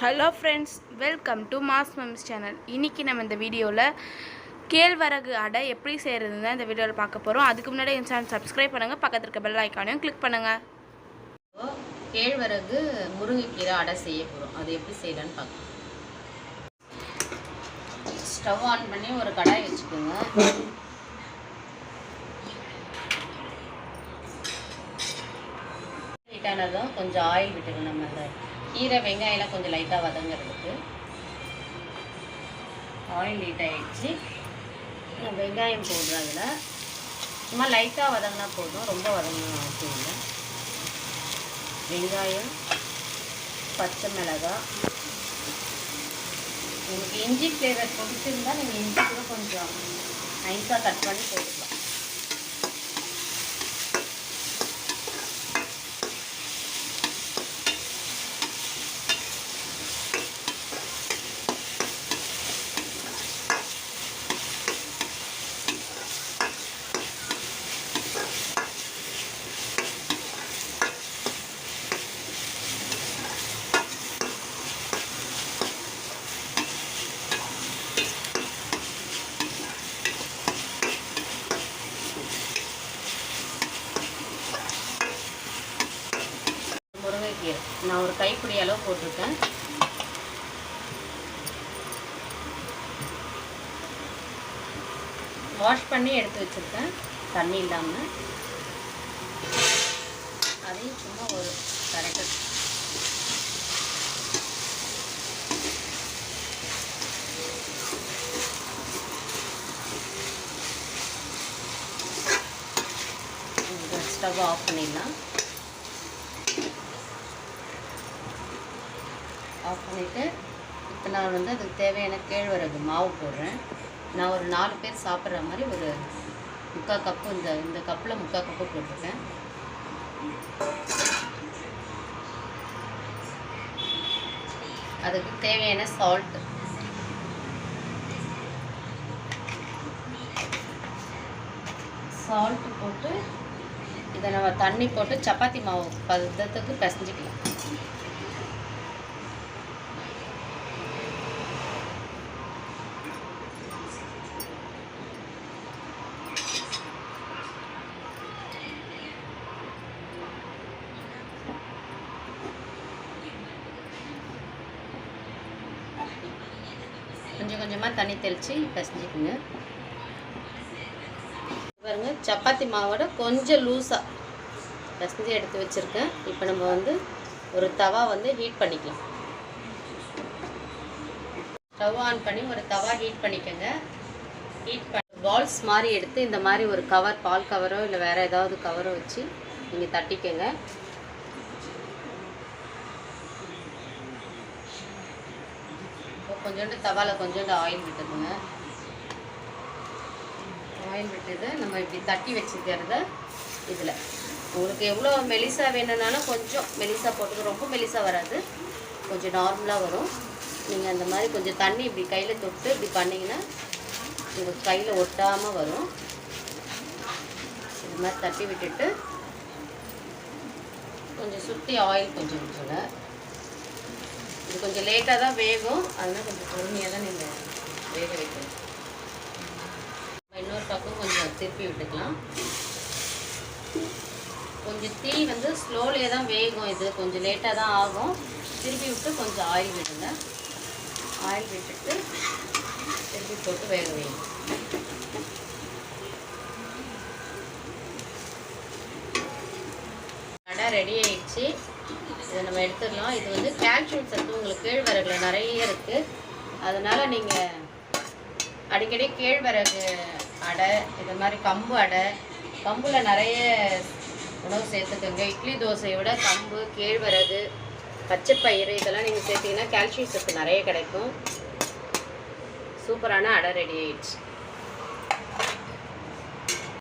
Hello friends welcome to Mass Mums channel இன்றைக்கி நம்ம இந்த வீடியோவில் கேழ்வரகு அடை எப்படி செய்கிறதுன்னு தான் இந்த வீடியோவில் பார்க்க போகிறோம் அதுக்கு முன்னாடி என் சேனல் சப்ஸ்கிரைப் பண்ணுங்கள் பக்கத்தில் இருக்க பெல் ஐக்கானையும் கிளிக் பண்ணுங்கள் கேழ்வரகு முருங்கைக்கீரை அடை செய்ய போகிறோம் அது எப்படி செய்யலான்னு பார்க்கலாம். ஸ்டவ் ஆன் பண்ணி ஒரு கடாய் வச்சுக்கோங்க. ஹீட் கொஞ்சம் ஆயில் விட்டுக்கணும் நம்ம கீரை வெங்காயம்லாம் கொஞ்சம் லைட்டாக வதங்கிறதுக்கு. ஆயில் ஹீட் ஆகிடுச்சு வெங்காயம் போடுறேன் அதில். சும்மா லைட்டாக வதங்கினா போதும். ரொம்ப வதங்கணும் அவசியம் இல்லை. வெங்காயம் பச்சை மிளகாய். உங்களுக்கு இஞ்சி ஃப்ளேவர் பிடிச்சிருந்தா நீங்கள் இஞ்சி கூட கொஞ்சம் நைஸாக கட் பண்ணி போட்டுக்கலாம். முருங்கைக்கீரை நான் ஒரு கைப்பிடி அளவு போட்டிருக்கேன். வாஷ் பண்ணி எடுத்து வச்சுருக்கேன். தண்ணி இல்லாமல் அதையும் சும்மா ஒரு கரெக்டாக ஸ்டவ் ஆஃப் பண்ணிடலாம். ஆஃப் பண்ணிவிட்டு இப்போ நான் வந்து அதுக்கு தேவையான கேழ்வரகு மாவு போடுறேன். நான் ஒரு நாலு பேர் சாப்பிட்ற மாதிரி ஒரு முக்கால் கப்பு இந்த இந்த கப்பில் முக்கால் கப்பு போட்டிருக்கேன். அதுக்கு தேவையான சால்ட் சால்ட்டு போட்டு இதை நம்ம தண்ணி போட்டு சப்பாத்தி மாவு பதத்துக்கு பிசைஞ்சிக்கலாம். கொஞ்சம் கொஞ்சமாக தண்ணி தெளித்து பிசைஞ்சிக்கோங்க. பாருங்க சப்பாத்தி மாவோட கொஞ்சம் லூஸாக பிசைஞ்சு எடுத்து வச்சுருக்கேன். இப்போ நம்ம வந்து ஒரு தவா வந்து ஹீட் பண்ணிக்கலாம். ஸ்டவ் ஆன் பண்ணி ஒரு தவா ஹீட் பண்ணிக்கோங்க. ஹீட் பண்ணி பால்ஸ் மாதிரி எடுத்து இந்த மாதிரி ஒரு கவர் பால் கவரோ இல்லை வேறு ஏதாவது கவரோ வச்சு நீங்கள் தட்டிக்கோங்க. கொஞ்சோண்டு தவாவில் கொஞ்சோண்டு ஆயில் விட்டுருங்க ஆயில் விட்டுது நம்ம இப்படி தட்டி வச்சுக்கிறத இதில். உங்களுக்கு எவ்வளோ மெலிசா வேணும்னாலும் கொஞ்சம் மெலிசா போட்டுக்க ரொம்ப மெலிசா வராது. கொஞ்சம் நார்மலாக வரும். நீங்கள் அந்த மாதிரி கொஞ்சம் தண்ணி இப்படி கையில் தொட்டு இப்படி பண்ணிங்கன்னா உங்களுக்கு கையில் ஒட்டாமல் வரும். இது மாதிரி தட்டி விட்டுட்டு கொஞ்சம் சுற்றி ஆயில் கொஞ்சம் விட்டுருங்க இது கொஞ்சம் லேட்டாக தான் வேகும். அதனால் கொஞ்சம் பொறுமையாக தான் நீங்கள் வேக வைக்கணும். இன்னொரு பக்கம் கொஞ்சம் திருப்பி விட்டுக்கலாம். கொஞ்சம் தீ வந்து ஸ்லோலியே தான் வேகும் இது. கொஞ்சம் லேட்டாக தான் ஆகும். திருப்பி விட்டு கொஞ்சம் ஆயில் விடுங்க. ஆயில் விட்டுட்டு திருப்பி போட்டு வேக வைங்க. அடை ரெடி ஆயிடுச்சு. இதை நம்ம எடுத்துடலாம். இது வந்து கால்சியம் சத்து உங்களுக்கு கேழ்வரகுல நிறைய இருக்குது அதனால் நீங்கள் அடிக்கடி கேழ்வரகு அடை இது மாதிரி கம்பு அடை கம்பில் நிறைய உணவு சேர்த்துக்கோங்க. இட்லி தோசையை விட கம்பு கேழ்வரகு பச்சைப்பயிறு இதெல்லாம் நீங்கள் சேர்த்திங்கன்னா கால்சியம் சத்து நிறைய கிடைக்கும். சூப்பரான அடை ரெடி ஆயிடுச்சு.